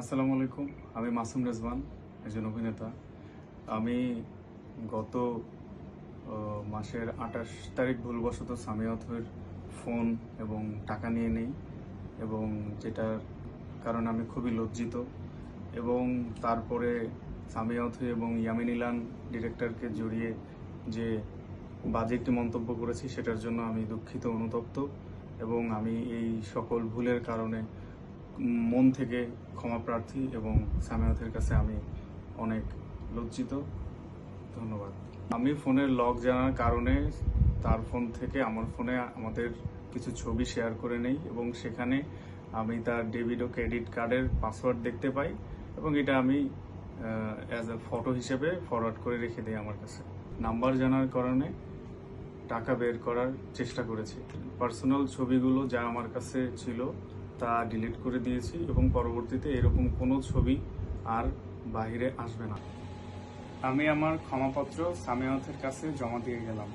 আসসালামু আলাইকুম। আমি মাসুম রেজওয়ান, একজন অভিনেতা। আমি গত মাসের আঠাশ তারিখ ভুলবশত সামিয়া অথবের ফোন এবং টাকা নিয়ে নেই এবং যেটার কারণে আমি খুবই লজ্জিত এবং তারপরে সামিয়া অথই এবং ইয়ামিন ইলান ডিরেক্টরকে জড়িয়ে যে বাজে একটি মন্তব্য করেছি, সেটার জন্য আমি দুঃখিত অনুতপ্ত এবং আমি এই সকল ভুলের কারণে মন থেকে ক্ষমা প্রার্থী এবং সামিয়াতের কাছে আমি অনেক লজ্জিত। ধন্যবাদ। আমি ফোনের লক জানার কারণে তার ফোন থেকে আমার ফোনে আমাদের কিছু ছবি শেয়ার করে নেই এবং সেখানে আমি তার ডেবিট ও ক্রেডিট কার্ডের পাসওয়ার্ড দেখতে পাই এবং এটা আমি অ্যাজ এ ফটো হিসেবে ফরওয়ার্ড করে রেখে দিই আমার কাছে। নাম্বার জানার কারণে টাকা বের করার চেষ্টা করেছি। পার্সোনাল ছবিগুলো যা আমার কাছে ছিল তা ডিলিট করে দিয়েছি এবং পরবর্তীতে এরকম কোনো ছবি আর বাহিরে আসবে না। আমি আমার ক্ষমাপত্র সামিয়াথের কাছে জমা দিয়ে গেলাম।